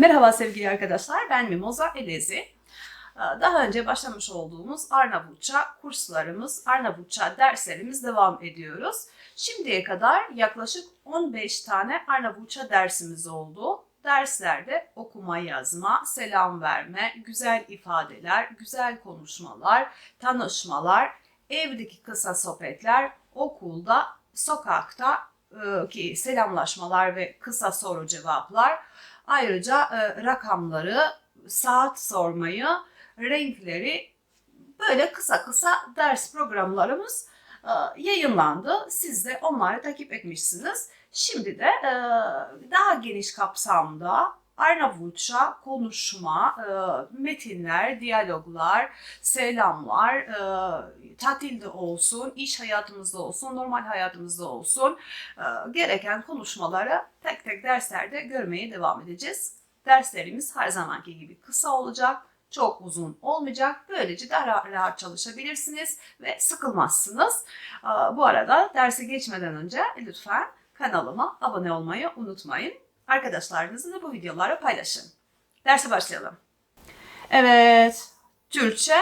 Merhaba sevgili arkadaşlar, ben Mimoza Elezi. Ee, Daha önce başlamış olduğumuz Arnavutça kurslarımız, Arnavutça derslerimiz devam ediyoruz. Şimdiye kadar yaklaşık 15 tane Arnavutça dersimiz oldu. Derslerde okuma yazma, selam verme, güzel ifadeler, güzel konuşmalar, tanışmalar, evdeki kısa sohbetler, okulda, sokakta e, ki selamlaşmalar ve kısa soru cevaplar, ayrıca e, rakamları, saat sormayı, renkleri böyle kısa kısa ders programlarımız e, yayınlandı. Siz de onları takip etmişsiniz. Şimdi de e, daha geniş kapsamda Arnavutça konuşma, e, metinler, diyaloglar, selamlar, e, tatilde olsun, iş hayatımızda olsun, normal hayatımızda olsun e, gereken konuşmaları tek tek derslerde görmeye devam edeceğiz. Derslerimiz her zamanki gibi kısa olacak, çok uzun olmayacak. Böylece daha rahat, çalışabilirsiniz ve sıkılmazsınız. Bu arada derse geçmeden önce lütfen kanalıma abone olmayı unutmayın. Arkadaşlarınızla da bu videoları paylaşın. Derse başlayalım. Evet, Türkçe,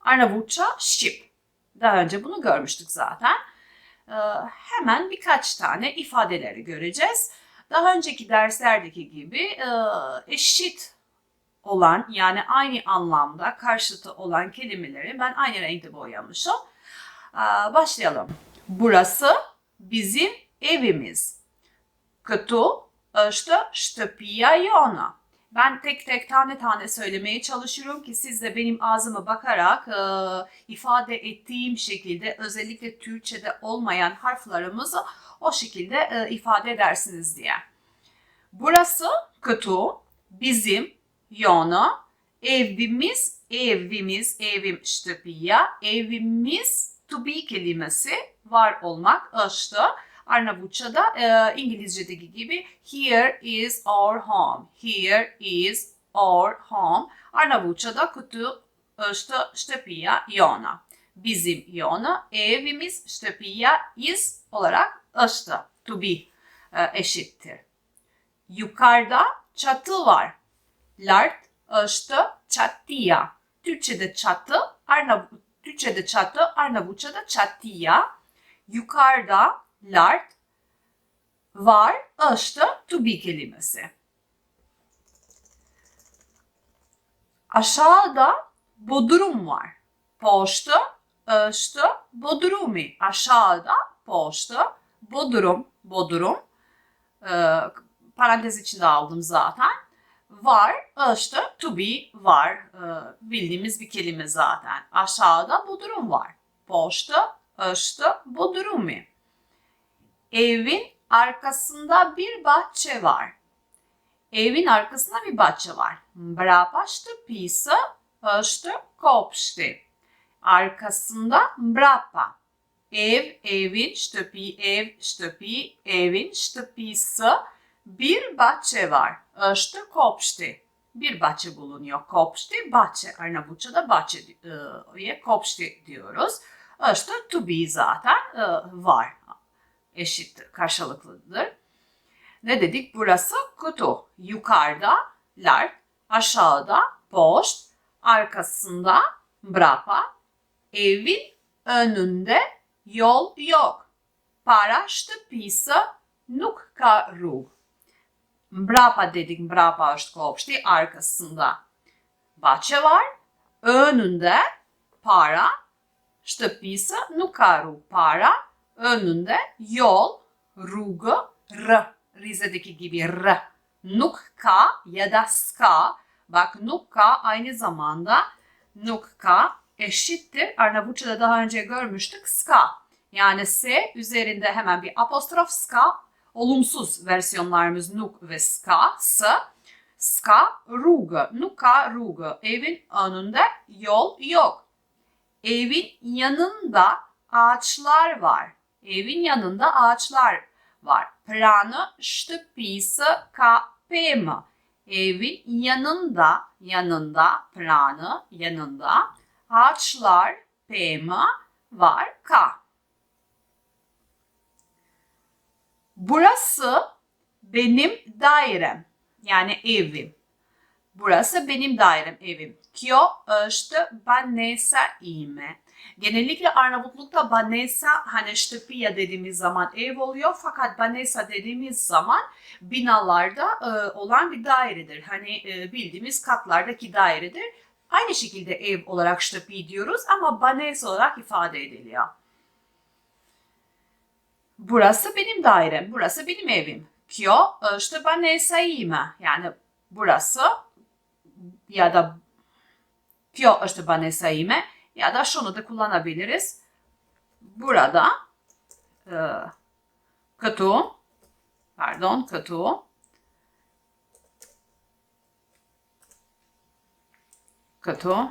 Arnavutça, Şip. Daha önce bunu görmüştük zaten. Ee, hemen birkaç tane ifadeleri göreceğiz. Daha önceki derslerdeki gibi e, eşit olan yani aynı anlamda karşıtı olan kelimeleri ben aynı renkte boyamışım. Ee, başlayalım. Burası bizim evimiz këtu është shtëpia jona. Ben tek tek tane tane söylemeye çalışıyorum ki siz de benim ağzıma bakarak e, ifade ettiğim şekilde özellikle Türkçe'de olmayan harflarımızı o şekilde e, ifade edersiniz diye. Burası kötü, bizim yana, evimiz, evimiz, evim shtëpia, evimiz to be kelimesi var olmak, është. Arnavutça'da e, İngilizce'deki gibi here is our home. Here is our home. Arnavutça'da kutu işte ştepiya yona. Bizim yona evimiz ştepiya is olarak işte to be e, eşittir. Yukarıda çatı var. Lart işte çatıya. Türkçe'de çatı, Arnav Türkçe'de çatı, Arnavutça'da çatıya. Yukarıda lart var işte to be kelimesi. Aşağıda bodrum var. Poşta işte bodrumi. Aşağıda poşta bodrum bodrum ee, parantez içinde aldım zaten. Var işte to be var. Ee, bildiğimiz bir kelime zaten. Aşağıda bodrum var. Poşta işte bodrumi. Evin arkasında bir bahçe var. Evin arkasında bir bahçe var. Brapa pisa işte kopşti. Arkasında brapa. Ev, evin, ştöpi, ev, ştöpi, evin, ştöpisi bir bahçe var. İşte kopşti. Bir bahçe bulunuyor. Kopşti, bahçe. Arnavutça'da bahçe e, kopşti diyoruz. İşte to be zaten e, var eşittir, karşılıklıdır. Ne dedik? Burası kutu. Yukarıda lar, aşağıda post, arkasında brapa, evin önünde yol yok. Para pisa nuk ka rrug. Brapa dedik, brapa është kopshti, arkasında bahçe var, önünde para, shtëpisë nuk ka rrugë para, önünde yol, rrugë, r, Rize'deki gibi r, nuk ka ya da ska. Bak nuk ka aynı zamanda nuk ka eşittir. Arnavutça'da daha önce görmüştük ska. Yani s üzerinde hemen bir apostrof ska. Olumsuz versiyonlarımız nuk ve ska, s. Ska, rrugë, nuk ka rrugë. Evin önünde yol yok. Evin yanında ağaçlar var. Evin yanında ağaçlar var. Prano shtëpisë ka pemë. Evin yanında, yanında, prano, yanında ağaçlar, pemë var ka. Burası benim dairem. Yani evim. Burası benim dairem, evim. Kyo işte banesa ime. Genellikle Arnavutluk'ta banesa ştepiya dediğimiz zaman ev oluyor fakat banesa dediğimiz zaman binalarda e, olan bir dairedir. Hani e, bildiğimiz katlardaki dairedir. Aynı şekilde ev olarak ştepi diyoruz ama banesa olarak ifade ediliyor. Burası benim dairem, burası benim evim. Kyo işte banesa ime. Yani burası ya da Kyo işte banesa ime ya da şunu da kullanabiliriz. Burada e, katu pardon katu katu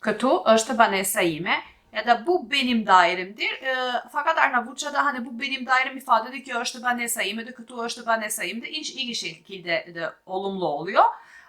katu işte banesa ime ya da bu benim dairemdir. E, fakat Arnavutça'da hani bu benim dairem ifade ediyor ki işte ben ne sayayım da kutu işte ben ne sayayım da iyi şekilde de olumlu oluyor.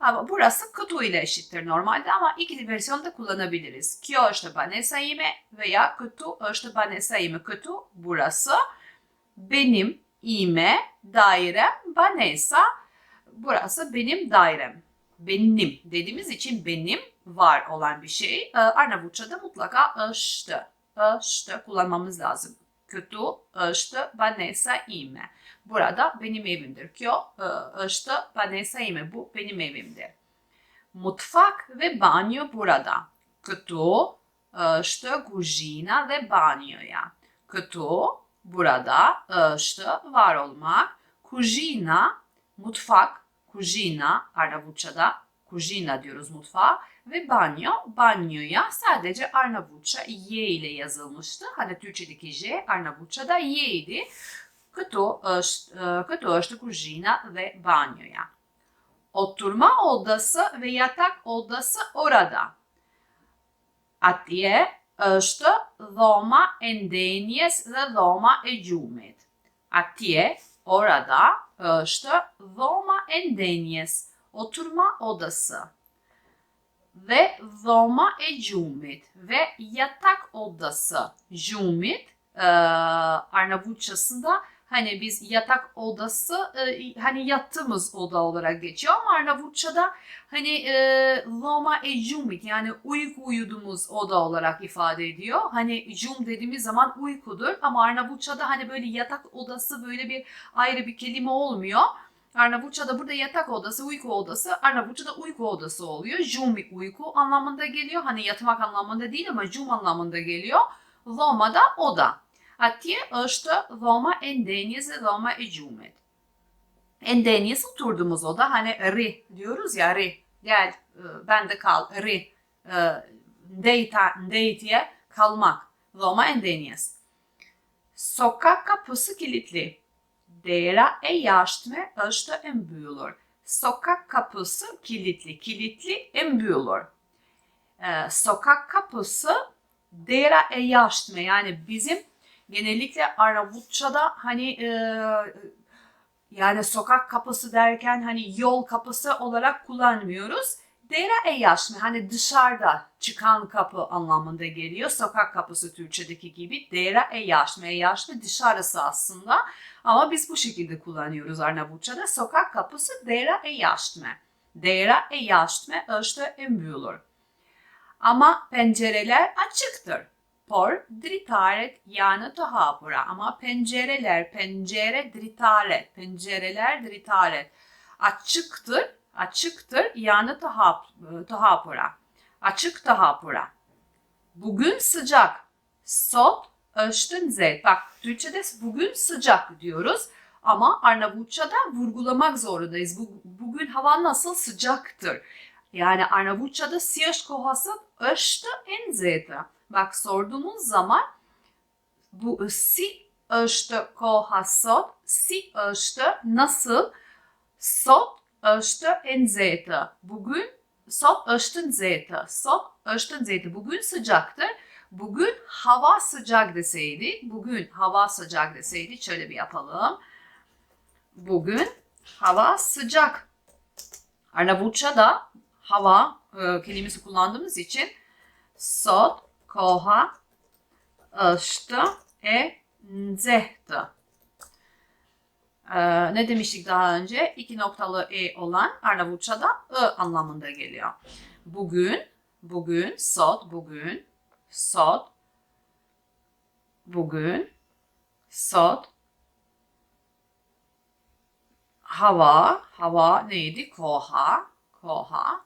Ama burası kutu ile eşittir normalde ama iki versiyonda kullanabiliriz. Kyo işte ben sayımı veya kutu işte ben sayımı kutu burası. Benim ime dairem banesa burası benim dairem. Benim dediğimiz için benim var olan bir şey. Arnavutça'da mutlaka işte, işte kullanmamız lazım. Kötü, işte, banesa ime. Burada benim evimdir. Kyo, işte, banesa ime. Bu benim evimdir. Mutfak ve banyo burada. Kötü, işte, kuzina ve banyoya. Kötü, burada, işte, var olmak. Kuzina, mutfak, kuzina, Arnavutça'da kuzina diyoruz mutfağa ve banyo, banyoya sadece Arnavutça Y ile yazılmıştı. Hani Türkçedeki J, Arnavutça'da Y idi këtu është e, këtu është kuzhina dhe banjoja. Oturma odası ve yatak odası orada. Atje është dhoma e ndenjes dhe dhoma e gjumit. Atje, orada, është dhoma e ndenjes, oturma odası. Dhe dhoma e gjumit ve yatak odası. Gjumit, e, Arnavutçasında hani biz yatak odası e, hani yattığımız oda olarak geçiyor ama Arnavutça'da hani e, dhoma e gjumit yani uyku uyuduğumuz oda olarak ifade ediyor. Hani jum dediğimiz zaman uykudur ama Arnavutça'da hani böyle yatak odası böyle bir ayrı bir kelime olmuyor. Arnavutça'da burada yatak odası, uyku odası. Arnavutça'da uyku odası oluyor. Jumi uyku anlamında geliyor. Hani yatmak anlamında değil ama jum anlamında geliyor. Loma da oda. Atje është dhoma e ndenjes dhe dhoma e gjumit. E ndenjes oturduğumuz oda hani ri diyoruz ya ri. Gel ben de kal ri. Ndeyta, ndeytiye kalmak. Dhoma e ndenjes. Sokak kapısı kilitli. Dera e jashtme është e mbyllur. Sokak kapısı kilitli. Kilitli e mbyllur. Ee, sokak kapısı dera e jashtme yani bizim genellikle Arnavutça'da hani e, yani sokak kapısı derken hani yol kapısı olarak kullanmıyoruz. Dera e yaşmı hani dışarıda çıkan kapı anlamında geliyor. Sokak kapısı Türkçedeki gibi. Dera e yaşmı. E yaşmı dışarısı aslında. Ama biz bu şekilde kullanıyoruz Arnavutça'da. Sokak kapısı dera e yaşmı. Dera e yaşmı işte en büyülür. Ama pencereler açıktır. Por dritaret yani tahapura. Ama pencereler, pencere dritaret, pencereler dritaret. Açıktır açıktır yani tahap, tahapura. Açık tahapura. Bugün sıcak. Sot ölçtün zeyt. Bak Türkçe'de bugün sıcak diyoruz. Ama Arnavutça'da vurgulamak zorundayız. Bu, bugün hava nasıl sıcaktır. Yani Arnavutça'da siyaş kohası ölçtü en zeyte. Bak sorduğumuz zaman bu si ölçtü kohasot, si ölçtü nasıl, sot është e nxehtë. Bugün sot është nxehtë. Sot është nxehtë. Bugün sıcaktır. Bugün hava sıcak deseydi, bugün hava sıcak deseydi şöyle bir yapalım. Bugün hava sıcak. Arnavutça'da hava e, kelimesi kullandığımız için sot koha është e nxehtë. Ee, ne demiştik daha önce? İki noktalı e olan Arnavutça'da ı anlamında geliyor. Bugün, bugün, sot, bugün, sot, bugün, sot, hava, hava neydi? Koha, koha,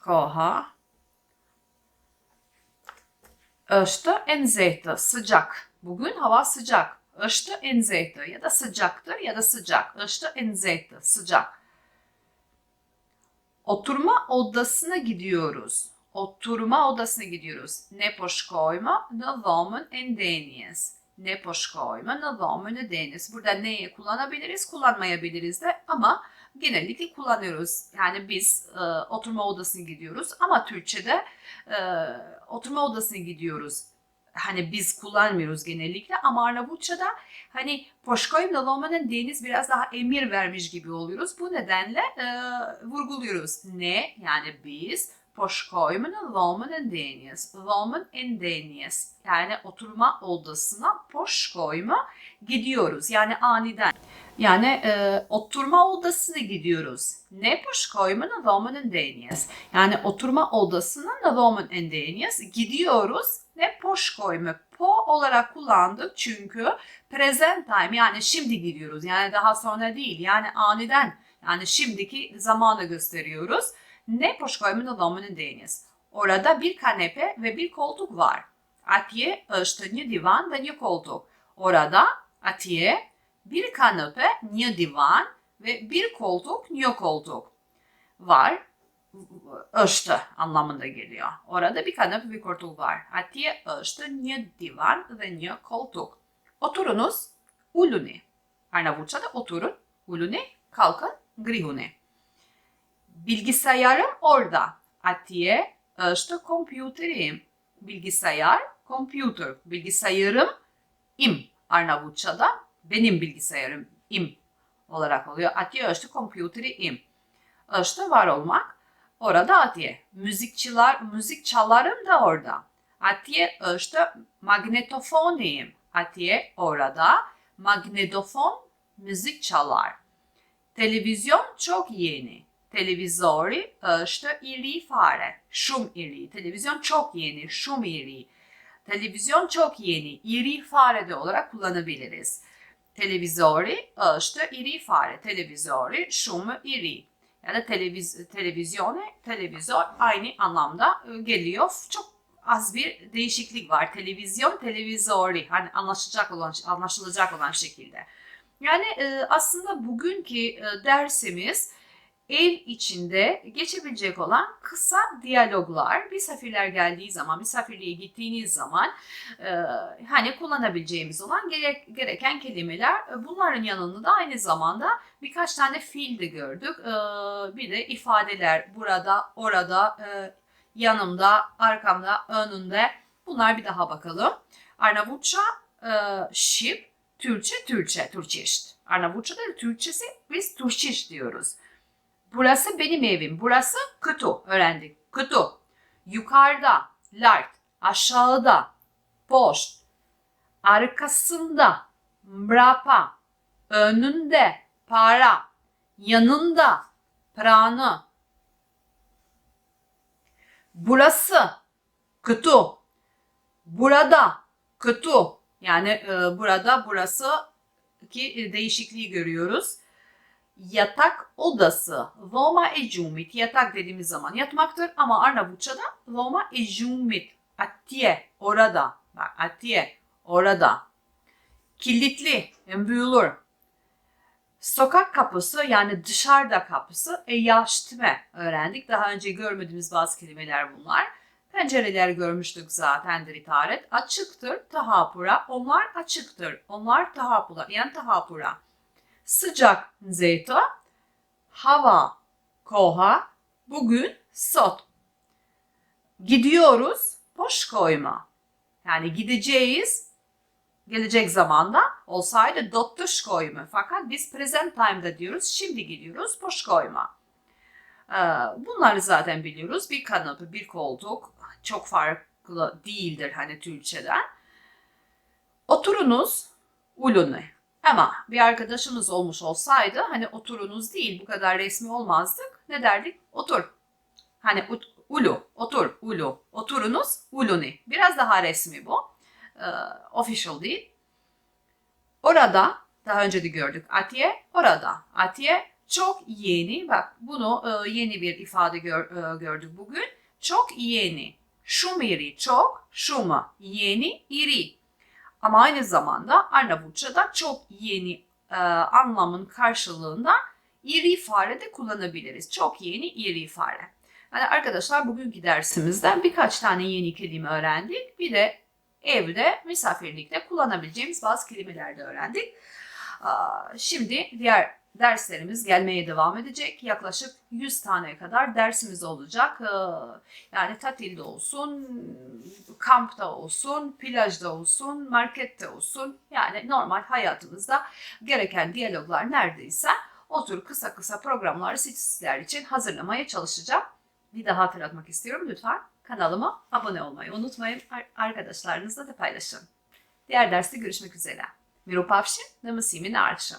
koha, Öştü en zeytı, sıcak. Bugün hava sıcak. Öştü en zeytı ya da sıcaktır ya da sıcak. Öştü en zeytı, sıcak. Oturma odasına gidiyoruz. Oturma odasına gidiyoruz. Ne poşkoyma, ne domun en deniz. Ne poşkoyma, ne domun en deniz. Burada neyi kullanabiliriz, kullanmayabiliriz de ama genellikle kullanıyoruz. Yani biz e, oturma odasına gidiyoruz ama Türkçe'de e, oturma odasına gidiyoruz. Hani biz kullanmıyoruz genellikle ama Arnavutça'da hani poşkoyim dalamanın deniz biraz daha emir vermiş gibi oluyoruz. Bu nedenle e, vurguluyoruz. Ne? Yani biz poşkoymun lomanın deniz. Loman en deniz. Yani oturma odasına poşkoyma gidiyoruz. Yani aniden. Yani e, oturma odasına gidiyoruz. Ne poşkoymun lomanın deniz. Yani oturma odasına loman en deniz. Gidiyoruz. Ne poşkoyma. Po olarak kullandık çünkü present time yani şimdi gidiyoruz. Yani daha sonra değil. Yani aniden. Yani şimdiki zamanı gösteriyoruz. Ne poşkoymun lomanın deniz. Orada bir kanepe ve bir koltuk var. Atiye, ıştı, divan ve ne koltuk. Orada atiye, bir kanepe, ne divan ve bir koltuk, ne koltuk var. Öştü anlamında geliyor. Orada bir kanepe, bir koltuk var. Atiye, öştü, ne divan ve ne koltuk. Oturunuz, uluni. Arnavutça'da oturun, uluni, kalkın, grihuni. Bilgisayarım orada. Atiye, öştü, kompüterim. Bilgisayar, computer. Bilgisayarım im Arnavutça'da benim bilgisayarım im olarak oluyor. Atiye öştü kompüteri im. Öştü var olmak. Orada atiye. Müzikçiler, müzik çalarım da orada. Atiye öştü magnetofoniyim. Atiye orada magnetofon müzik çalar. Televizyon çok yeni. Televizori öştü iri fare. Şum iri. Televizyon çok yeni. Şum iri. Televizyon çok yeni. İri fare de olarak kullanabiliriz. Televizori öştü iri fare. Televizori şum iri. Ya da televiz televizyone, televizor aynı anlamda e, geliyor. Çok az bir değişiklik var. Televizyon, televizori. Hani anlaşılacak olan, anlaşılacak olan şekilde. Yani e, aslında bugünkü e, dersimiz ev içinde geçebilecek olan kısa diyaloglar, misafirler geldiği zaman, misafirliğe gittiğiniz zaman e, hani kullanabileceğimiz olan gerek, gereken kelimeler. E, Bunların yanında da aynı zamanda birkaç tane fiil de gördük. E, bir de ifadeler burada, orada, e, yanımda, arkamda, önünde. Bunlar bir daha bakalım. Arnavutça, e, şip, Türkçe, Türkçe, Türkçeşt. Arnavutça'da Türkçesi biz Türkçeş diyoruz. Burası benim evim. Burası kutu. Öğrendik. Kutu. Yukarıda. Lart. Aşağıda. Post. Arkasında. Mrapa. Önünde. Para. Yanında. Pranı. Burası. Kutu. Burada. Kutu. Yani e, burada burası ki değişikliği görüyoruz yatak odası. Loma ejumit. Yatak dediğimiz zaman yatmaktır ama Arnavutça'da loma ejumit. Atiye orada. Bak atiye orada. Kilitli. Büyülür. Sokak kapısı yani dışarıda kapısı e yaştime öğrendik. Daha önce görmediğimiz bazı kelimeler bunlar. Pencereler görmüştük zaten itaret. Açıktır tahapura. Onlar açıktır. Onlar tahapura. Yani tahapura sıcak zeyto, hava koha, bugün sot. Gidiyoruz, boş koyma. Yani gideceğiz, gelecek zamanda olsaydı dottuş koyma. Fakat biz present time'da diyoruz, şimdi gidiyoruz, boş koyma. Ee, bunları zaten biliyoruz. Bir kanapı, bir koltuk çok farklı değildir hani Türkçeden. Oturunuz, ulunu. Ama bir arkadaşımız olmuş olsaydı hani oturunuz değil bu kadar resmi olmazdık. Ne derdik? Otur. Hani ulu, otur, ulu, oturunuz, uluni. Biraz daha resmi bu. Ee, official değil. Orada, daha önce de gördük atiye, orada. Atiye çok yeni, bak bunu e, yeni bir ifade gör- e, gördük bugün. Çok yeni. Şumiri çok, şuma yeni, iri. Ama aynı zamanda Arnavutça'da çok yeni e, anlamın karşılığında iri fare de kullanabiliriz. Çok yeni iri fare. Yani arkadaşlar bugünkü dersimizde birkaç tane yeni kelime öğrendik. Bir de evde misafirlikte kullanabileceğimiz bazı kelimeler de öğrendik. Şimdi diğer derslerimiz gelmeye devam edecek. Yaklaşık 100 tane kadar dersimiz olacak. Ee, Yani tatilde olsun, kampta olsun, plajda olsun, markette olsun. Yani normal hayatımızda gereken diyaloglar neredeyse o tür kısa kısa programları sizler için hazırlamaya çalışacağım. Bir daha hatırlatmak istiyorum lütfen. Kanalıma abone olmayı unutmayın. Ar- Arkadaşlarınızla da paylaşın. Diğer derste görüşmek üzere. Miropavşin, namısimi narşın.